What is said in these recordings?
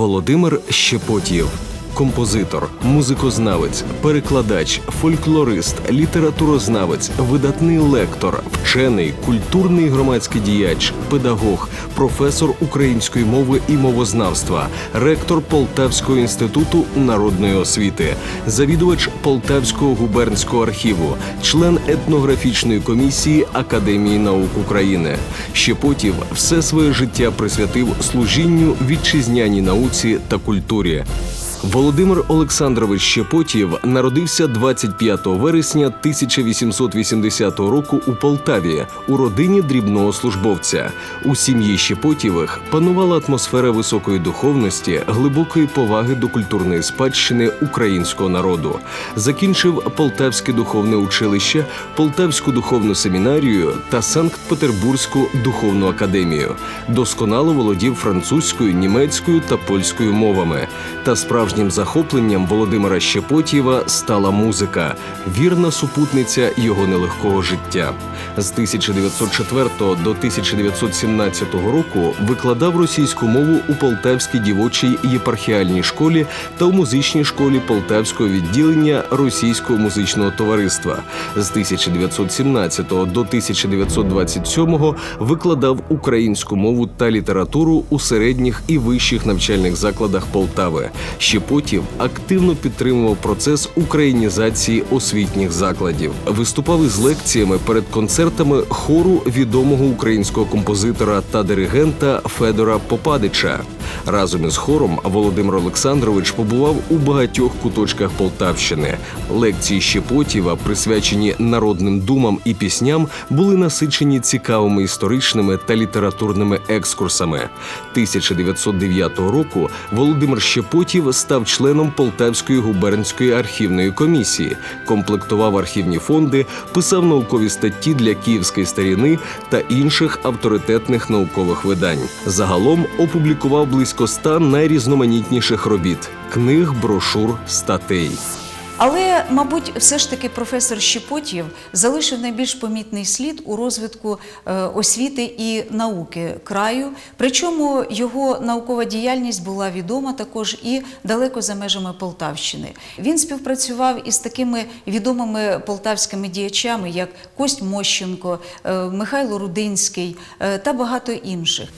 Володимир Щепотєв. Композитор, музикознавець, перекладач, фольклорист, літературознавець, видатний лектор, вчений, культурний громадський діяч, педагог, професор української мови і мовознавства, ректор Полтавського інституту народної освіти, завідувач Полтавського губернського архіву, член етнографічної комісії Академії наук України. Щепотів все своє життя присвятив служінню вітчизняній науці та культурі. Володимир Олександрович Щепотєв народився 25 вересня 1880 року у Полтаві у родині дрібного службовця. У сім'ї Щепотєвих панувала атмосфера високої духовності, глибокої поваги до культурної спадщини українського народу. Закінчив Полтавське духовне училище, Полтавську духовну семінарію та Санкт-Петербурзьку духовну академію. Досконало володів французькою, німецькою та польською мовами. Та справжнім захопленням Володимира Щепотєва стала музика, вірна супутниця його нелегкого життя. З 1904 до 1917 року викладав російську мову у Полтавській дівочій єпархіальній школі та у музичній школі Полтавського відділення Російського музичного товариства. З 1917 до 1927 викладав українську мову та літературу у середніх і вищих навчальних закладах Полтави. Щепотів активно підтримував процес українізації освітніх закладів. Виступав із лекціями перед концертами хору відомого українського композитора та диригента Федора Попадича. Разом із хором Володимир Олександрович побував у багатьох куточках Полтавщини. Лекції Щепотєва, присвячені народним думам і пісням, були насичені цікавими історичними та літературними екскурсами. 1909 року Володимир Щепотів став членом Полтавської губернської архівної комісії, комплектував архівні фонди, писав наукові статті для київської старіни та інших авторитетних наукових видань. Загалом опублікував близько ста найрізноманітніших робіт книг, брошур, статей. Але, мабуть, все ж таки професор Щепотєв залишив найбільш помітний слід у розвитку е, освіти і науки краю. Причому його наукова діяльність була відома також і далеко за межами Полтавщини. Він співпрацював із такими відомими полтавськими діячами, як Кость Мощенко, е, Михайло Рудинський е, та багато інших.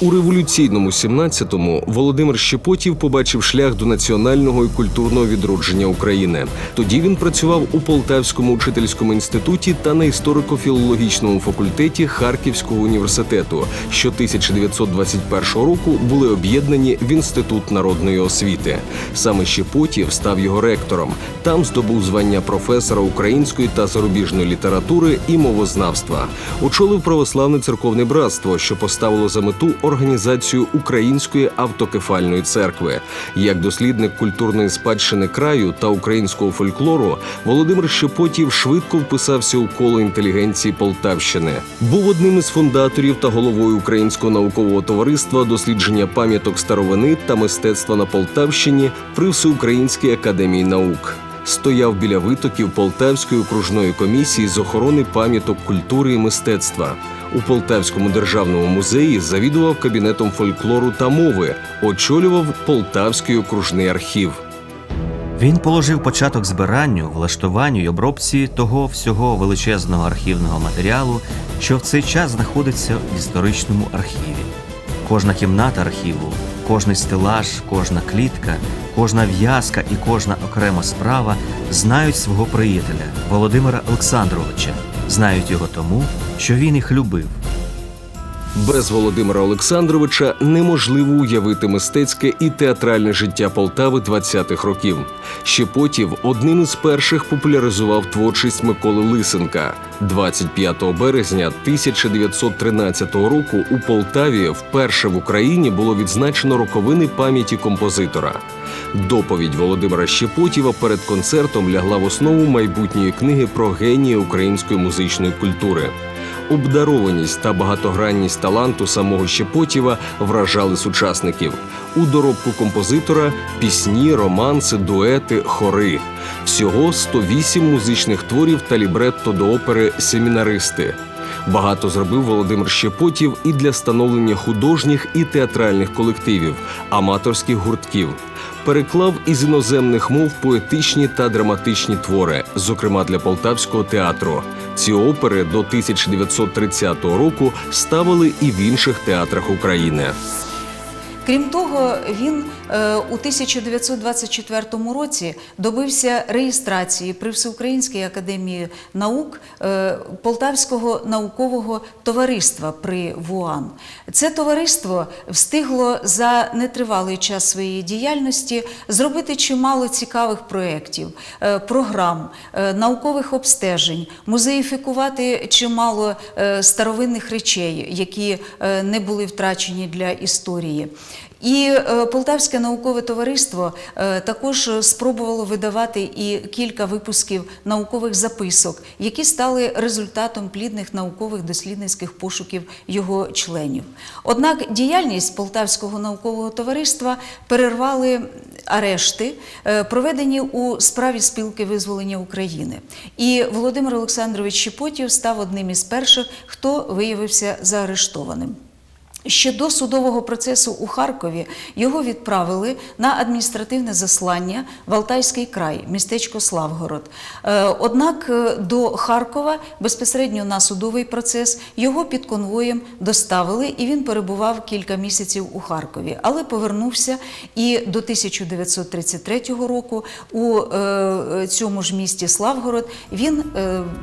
У революційному 17-му Володимир Щепотів побачив шлях до національного і культурного відродження України. Тоді він працював у Полтавському учительському інституті та на історико-філологічному факультеті Харківського університету, що 1921 року були об'єднані в інститут народної освіти. Саме Щепотів став його ректором. Там здобув звання професора української та зарубіжної літератури і мовознавства. Очолив православне церковне братство, що поставило за мету організацію Української автокефальної церкви. Як дослідник культурної спадщини краю та українського фольклору, Володимир Щепотів швидко вписався у коло інтелігенції Полтавщини. Був одним із фундаторів та головою Українського наукового товариства дослідження пам'яток старовини та мистецтва на Полтавщині при Всеукраїнській академії наук. Стояв біля витоків Полтавської окружної комісії з охорони пам'яток культури і мистецтва. У Полтавському державному музеї завідував кабінетом фольклору та мови, очолював Полтавський окружний архів. Він положив початок збиранню, влаштуванню й обробці того всього величезного архівного матеріалу, що в цей час знаходиться в історичному архіві. Кожна кімната архіву, кожний стелаж, кожна клітка, кожна в'язка і кожна окрема справа знають свого приятеля Володимира Олександровича, знають його тому, що він їх любив. Без Володимира Олександровича неможливо уявити мистецьке і театральне життя Полтави 20-х років. Щепотів одним із перших популяризував творчість Миколи Лисенка. 25 березня 1913 року у Полтаві вперше в Україні було відзначено роковини пам'яті композитора. Доповідь Володимира Щепотєва перед концертом лягла в основу майбутньої книги про генія української музичної культури. Обдарованість та багатогранність таланту самого Щепотєва вражали сучасників. У доробку композитора пісні, романси, дуети, хори. Всього 108 музичних творів та лібретто до опери Семінаристи. Багато зробив Володимир Щепотів і для становлення художніх і театральних колективів, аматорських гуртків. Переклав із іноземних мов поетичні та драматичні твори, зокрема для полтавського театру. Ці опери до 1930 року ставили і в інших театрах України. Крім того, він у 1924 році добився реєстрації при Всеукраїнській академії наук е, Полтавського наукового товариства при ВУАН. Це товариство встигло за нетривалий час своєї діяльності зробити чимало цікавих проєктів, е, програм, е, наукових обстежень, музеїфікувати чимало е, старовинних речей, які е, не були втрачені для історії. І е, Полтавське наукове товариство е, також спробувало видавати і кілька випусків наукових записок, які стали результатом плідних наукових дослідницьких пошуків його членів. Однак діяльність Полтавського наукового товариства перервали арешти, е, проведені у справі спілки визволення України. І Володимир Олександрович Щепотів став одним із перших, хто виявився заарештованим. Ще до судового процесу у Харкові його відправили на адміністративне заслання в Алтайський край, містечко Славгород. Е, Однак е, до Харкова безпосередньо на судовий процес його під конвоєм доставили, і він перебував кілька місяців у Харкові, але повернувся і до 1933 року у е, цьому ж місті Славгород він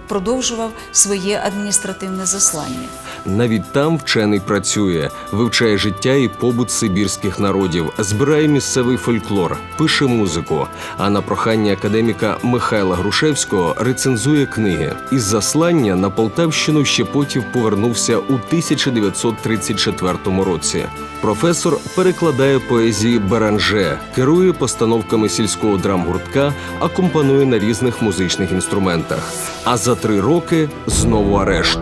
продовжував своє адміністративне заслання. Навіть там вчений працює, вивчає життя і побут сибірських народів, збирає місцевий фольклор, пише музику. А на прохання академіка Михайла Грушевського рецензує книги. Із заслання на Полтавщину Щепотів повернувся у 1934 році. Професор перекладає поезії Беранже, керує постановками сільського драмгуртка, акомпанує на різних музичних інструментах. А за три роки знову арешт.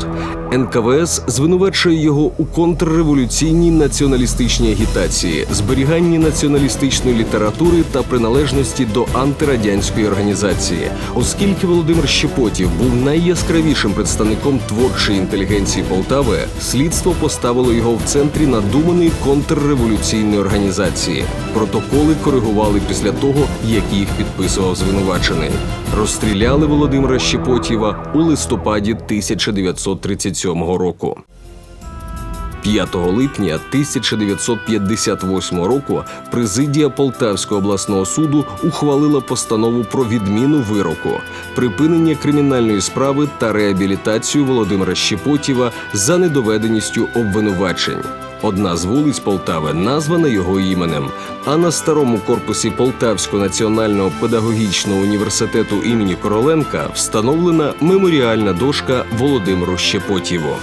НКВС звинувачує його у контрреволюційній націоналістичній агітації, зберіганні націоналістичної літератури та приналежності до антирадянської організації, оскільки Володимир Щепотів був найяскравішим представником творчої інтелігенції Полтави, слідство поставило його в центрі надуманої контрреволюційної організації. Протоколи коригували після того, як їх підписував звинувачений. Розстріляли Володимира Щепотєва у листопаді 1937 року. 5 липня 1958 року президія Полтавського обласного суду ухвалила постанову про відміну вироку, припинення кримінальної справи та реабілітацію Володимира Щепотєва за недоведеністю обвинувачень. Одна з вулиць Полтави названа його іменем. А на старому корпусі Полтавського національного педагогічного університету імені Короленка встановлена меморіальна дошка Володимиру Щепотєву.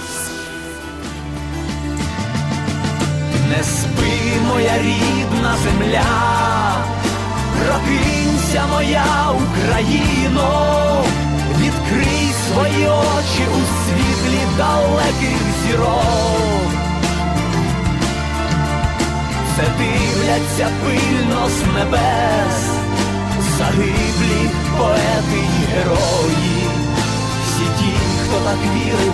Не спи, моя рідна земля, прокинься, моя Україно, відкрий свої очі у світлі далеких зірок. Все дивляться пильно з небес, загиблі поети й герої, всі ті, хто так вірив